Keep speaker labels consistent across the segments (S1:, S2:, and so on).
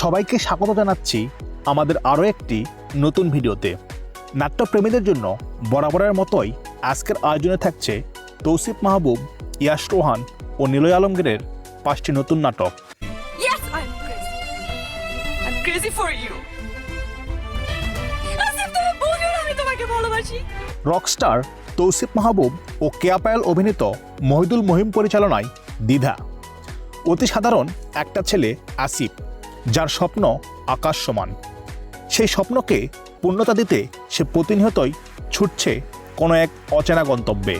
S1: সবাইকে স্বাগত জানাচ্ছি আমাদের আরও একটি নতুন ভিডিওতে। নাট্যপ্রেমীদের জন্য বরাবরের মতোই আজকের আয়োজনে থাকছে তৌসিফ মাহবুব ইয়াশ রোহান ও নিলয় আলমগীরের পাঁচটি নতুন নাটক। রকস্টার তৌসিফ মাহবুব ও কেয়াপায়াল অভিনীত মহিদুল মহিম পরিচালনায় দ্বিধা। অতি সাধারণ একটা ছেলে আসিফ। যার স্বপ্ন আকাশ সমান। সেই স্বপ্নকে পূর্ণতা দিতে সে প্রতিনিয়তই ছুটছে কোনো এক অচেনা গন্তব্যে।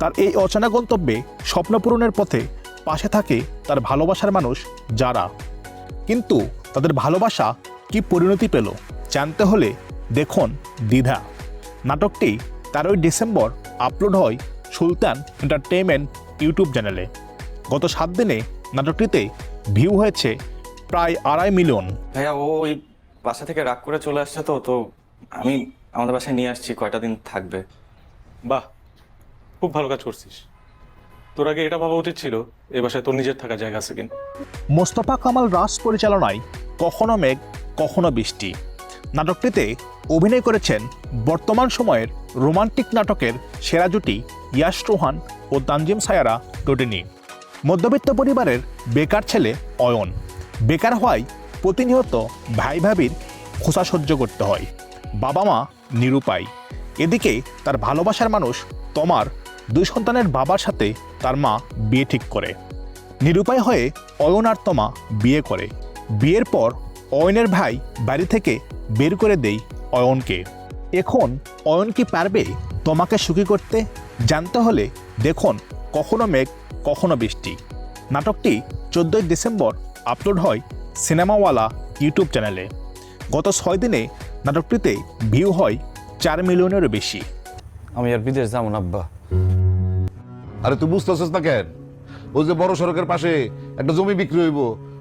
S1: তার এই অচেনা গন্তব্যে স্বপ্ন পূরণের পথে পাশে থাকে তার ভালোবাসার মানুষ যারা। কিন্তু তাদের ভালোবাসা কি পরিণতি পেল জানতে হলে দেখুন দ্বিধা। নাটকটি তেরোই ডিসেম্বর আপলোড হয় সুলতান এন্টারটেইনমেন্ট ইউটিউব চ্যানেলে। গত সাত দিনে নাটকটিতে ভিউ হয়েছে প্রায় আড়াই মিলিয়ন।
S2: ভাইয়া ও ওই বাসা থেকে রাগ করে চলে আসছে তো তো আমি আমাদের বাসায় নিয়ে আসছি কয়টা দিন থাকবে।
S3: বাহ খুব ভালো কাজ করছিস। তোর আগে এটা ভাবা উচিত ছিল এ বাসায় তোর নিজের থাকার জায়গা আছে কিনা।
S1: মোস্তফা কামাল রাস পরিচালনায় কখনো মেঘ কখনো বৃষ্টি। নাটকটিতে অভিনয় করেছেন বর্তমান সময়ের রোমান্টিক নাটকের সেরা জুটি ইয়াশ রোহান ও তানজিম সায়ারা টোটেনি মধ্যবিত্ত পরিবারের বেকার ছেলে অয়ন। বেকার হওয়ায় প্রতিনিয়ত ভাই ভাবির খোসা সহ্য করতে হয় বাবা মা নিরুপায়। এদিকে তার ভালোবাসার মানুষ তমার দুই সন্তানের বাবার সাথে তার মা বিয়ে ঠিক করে। নিরুপায় হয়ে অয়ন আর তমা বিয়ে করে। বিয়ের পর অয়নের ভাই বাড়ি থেকে বের করে দেই অয়নকে। এখন অয়ন কি পারবে তোমাকে সুখী করতে? জানতে হলে দেখুন কখনো মেঘ, কখনো বৃষ্টি। নাটকটি চোদ্দোই ডিসেম্বর আপলোড হয় সিনেমাওয়ালা ইউটিউব চ্যানেলে। গত ছয় দিনে নাটকটিতে ভিউ হয় চার মিলিয়নেরও বেশি।
S4: আমি আর বিদেশ যাব না আব্বা।
S5: আরে তুই বুঝতেছিস না কেন? ওই যে বড় সড়কের পাশে একটা জমি বিক্রি হইব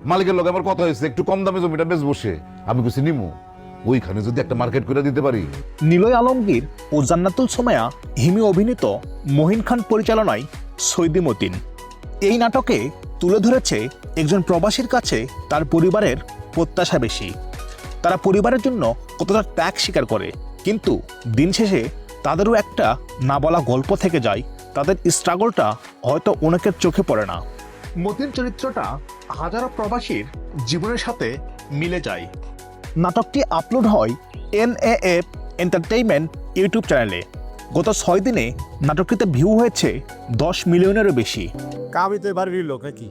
S5: মালিকের লগে আমার কথা হয়েছে একটু কম দামে জমিটা বেশ বসে আমি কিছু নিমু ওইখানে যদি একটা মার্কেট করে দিতে পারি।
S1: নিলয় আলমগীর ও জান্নাতুল সোমায়া হিমি অভিনীত মহিন খান পরিচালনায় সৈদি মতিন। এই নাটকে তুলে ধরেছে একজন প্রবাসীর কাছে তার পরিবারের প্রত্যাশা বেশি। তারা পরিবারের জন্য কতটা ত্যাগ স্বীকার করে, কিন্তু দিন শেষে তাদেরও একটা না বলা গল্প থেকে যায়। তাদের স্ট্রাগলটা হয়তো অনেকের চোখে পড়ে না। মতিন চরিত্রটা হাজারো প্রবাসীর জীবনের সাথে মিলে যায়। নাটকটি আপলোড হয় N A F entertainment YouTube চ্যানেলে। গত ছয় দিনে নাটকটিতে ভিউ হয়েছে দশ মিলিয়নেরও বেশি।
S6: আমি তো বাড়ির লোক নাকি?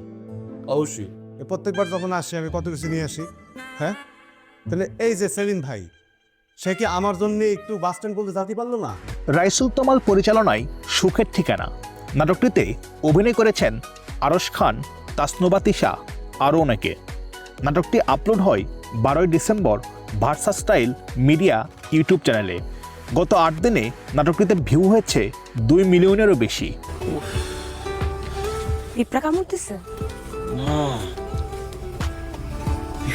S6: অবশ্যই। প্রত্যেকবার যখন আসি আমি কত কিছু নিয়ে আসি হ্যাঁ? তাহলে এই যে সেলিন ভাই সে কি আমার জন্য একটু বাস স্ট্যান্ড বলতে যেতে পারল না?
S1: রাইসুল তমাল পরিচালনায় সুখের ঠিকানা। নাটকটিতে অভিনয় করেছেন আরশ খান তাসনুবা তিশা আরও অনেকে। নাটকটি আপলোড হয় বারোই December Versa Style Media YouTube চ্যানেলে। গত আট দিনে নাটকটিতে ভিউ হয়েছে দুই মিলিয়নেরও বেশি।
S7: পিঁপড়া কামড়তেছে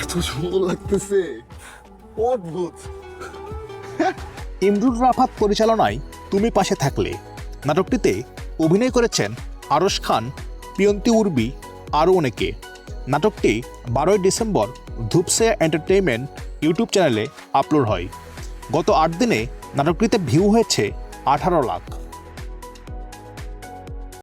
S5: এত সুন্দর লাগতেছে। অদ্ভুত।
S1: ইমরুল রাফাত পরিচালনায় তুমি পাশে থাকলে। নাটকটিতে অভিনয় করেছেন আরশ খান পিয়ন্তি উর্বি আরও অনেকে। নাটকটি বারোই ডিসেম্বর ধূপসে এন্টারটেইনমেন্ট ইউটিউব চ্যানেলে আপলোড হয়। গত আট দিনে নাটকটিতে ভিউ হয়েছে আঠারো লাখ।